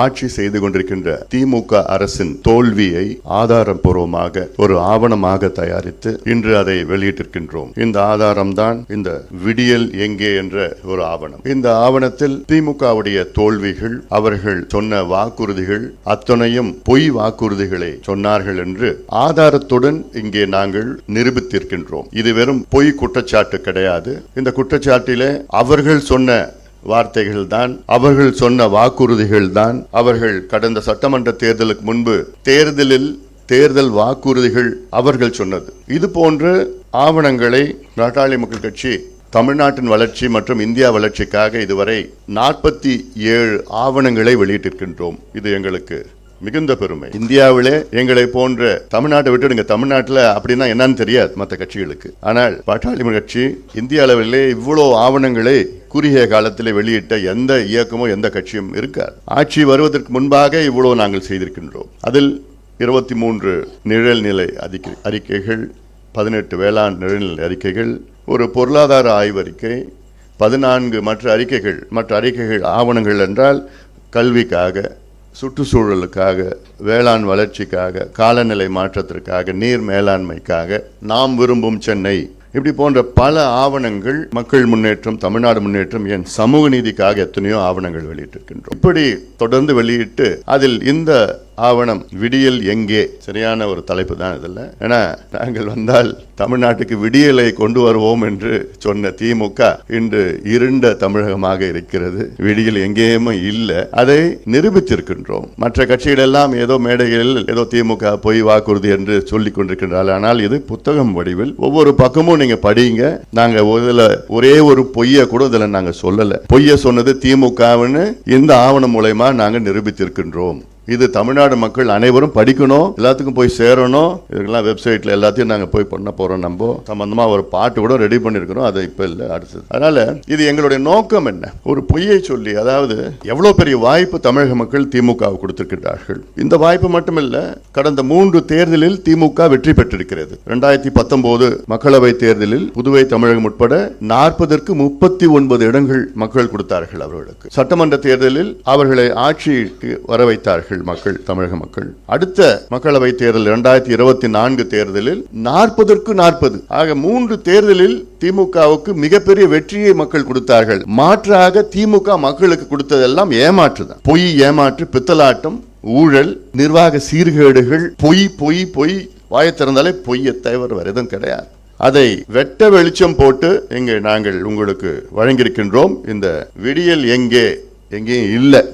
ஆட்சி செய்து கொண்டிருக்கின்ற திமுக அரசின் தோல்வியை ஆதாரபூர்வமாக ஒரு ஆவணமாக தயாரித்து இன்று அதை வெளியிட்டிருக்கின்றோம். இந்த ஆதாரம்தான் இந்த விடியல் எங்கே என்ற ஒரு ஆவணம். இந்த ஆவணத்தில் திமுகவுடைய தோல்விகள் அவர்கள் சொன்ன வாக்குறுதிகள் அத்தனையும் பொய் வாக்குறுதிகளை சொன்னார்கள் என்று ஆதாரத்துடன் இங்கே நாங்கள் நிரூபித்திருக்கின்றோம். இது வெறும் பொய் குற்றச்சாட்டு கிடையாது. இந்த குற்றச்சாட்டிலே அவர்கள் சொன்ன வார்த்தைகள் தான் அவர்கள் சொன்ன வாக்குறுதிகள் தான் அவர்கள் கடந்த சட்டமன்ற தேர்தலுக்கு முன்பு தேர்தலில் தேர்தல் வாக்குறுதிகள் அவர்கள் சொன்னது. இது போன்ற ஆவணங்களை பாட்டாளி மக்கள் கட்சி தமிழ்நாட்டின் வளர்ச்சி மற்றும் இந்தியா வளர்ச்சிக்காக இதுவரை நாற்பத்தி ஏழு ஆவணங்களை வெளியிட்டிருக்கின்றோம். இது எங்களுக்கு மிகுந்த பெருமை. இந்தியாவிலே எங்களை போன்ற தமிழ்நாட்டை விட்டுடுங்க தமிழ்நாட்டில் அப்படின்னா என்னன்னு தெரியாது மற்ற கட்சிகளுக்கு. ஆனால் பாட்டாளி கட்சி இந்திய அளவிலே இவ்வளோ ஆவணங்களை குறுகிய காலத்தில் வெளியிட்ட எந்த இயக்கமோ எந்த கட்சியும் இருக்காது. ஆட்சி வருவதற்கு முன்பாக இவ்வளோ நாங்கள் செய்திருக்கின்றோம். அதில் இருபத்தி மூன்று நிழல்நிலை அறிக்கை அறிக்கைகள் பதினெட்டு வேளாண் நிழல்நிலை அறிக்கைகள் ஒரு பொருளாதார ஆய்வறிக்கை பதினான்கு மற்ற அறிக்கைகள் மற்ற அறிக்கைகள் ஆவணங்கள் என்றால் கல்விக்காக சுற்றுச்சூழலுக்காக வேளாண் வளர்ச்சிக்காக காலநிலை மாற்றத்திற்காக நீர் மேலாண்மைக்காக நாம் விரும்பும் சென்னை இப்படி போன்ற பல ஆவணங்கள் மக்கள் முன்னேற்றம் தமிழ்நாடு முன்னேற்றம் என் சமூக நீதிக்காக எத்தனையோ ஆவணங்கள் வெளியிட்டிருக்கின்றோம். இப்படி தொடர்ந்து வெளியிட்டு அதில் இந்த ஆவணம் விடியல் எங்கே? சரியான ஒரு தலைப்பு தான் இதில் ஏன்னா நாங்கள் வந்தால் தமிழ்நாட்டுக்கு விடியலை கொண்டு வருவோம் என்று சொன்ன திமுக இன்று இருண்ட தமிழகமாக இருக்கிறது. விடியல் எங்கேயுமே இல்லை. அதை நிரூபித்திருக்கின்றோம். மற்ற கட்சிகள் எல்லாம் ஏதோ மேடைகளில் ஏதோ திமுக பொய் வாக்குறுதி என்று சொல்லிக் கொண்டிருக்கின்றார்கள் ஆனால் இது புத்தகம் வடிவில். ஒவ்வொரு பக்கமும் நீங்க படிங்க. நாங்க இதுல ஒரே ஒரு பொய்யை கூட இதுல நாங்க சொல்லல. பொய்ய சொன்னது திமுகவுன்னு இந்த ஆவணம் மூலயமா நாங்க நிரூபித்திருக்கின்றோம். இது தமிழ்நாடு மக்கள் அனைவரும் படிக்கணும் எல்லாத்துக்கும் போய் சேரணும். இதுக்கெல்லாம் வெப்சைட்ல எல்லாத்தையும் நாங்க போய் பண்ண போறோம் நம்ம. சம்பந்தமா ஒரு பாட்டு கூட ரெடி பண்ணிருக்கிறோம். அது இப்ப இல்ல அடுத்தது. அதனால இது எங்களுடைய நோக்கம் என்ன? ஒரு பொய்யை சொல்லி அதாவது எவ்வளவு பெரிய வாய்ப்பு தமிழக மக்கள் திமுக கொடுத்திருக்கிறார்கள் இந்த வாய்ப்பு மட்டுமில்ல கடந்த மூன்று தேர்தலில் திமுக வெற்றி பெற்றிருக்கிறது. இரண்டாயிரத்தி பத்தொன்பது மக்களவை தேர்தலில் புதுவை தமிழகம் உட்பட நாற்பதற்கு முப்பத்தி ஒன்பது இடங்கள் மக்கள் கொடுத்தார்கள் அவர்களுக்கு. சட்டமன்ற தேர்தலில் அவர்களை ஆட்சிக்கு வர வைத்தார்கள் மக்கள் தமிழக மக்கள். அடுத்த மக்களவை தேர்தல் இரண்டாயிரத்தி இருபத்தி நான்கு தேர்தலில் நாற்பதற்கு நாற்பது. ஆக மூன்று தேர்தலில் திமுகவுக்கு மிகப்பெரிய வெற்றியை மக்கள் கொடுத்தார்கள். மாற்றாக திமுக மக்களுக்கு கொடுத்ததெல்லாம் ஏமாற்றுதான். பொய் ஏமாற்று பித்தலாட்டம் ஊழல் நிர்வாக சீர்கேடுகள் பொய் பொய் பொய். வாய திறந்தாலே பொய்யை தவிர வேற எதுவும் கிடையாது. அதை வெட்ட வெளிச்சம் போட்டு இங்கே நாங்கள் உங்களுக்கு வழங்கியிருக்கின்றோம். இந்த விடியல் எங்கே? எங்கேயும் இல்லை.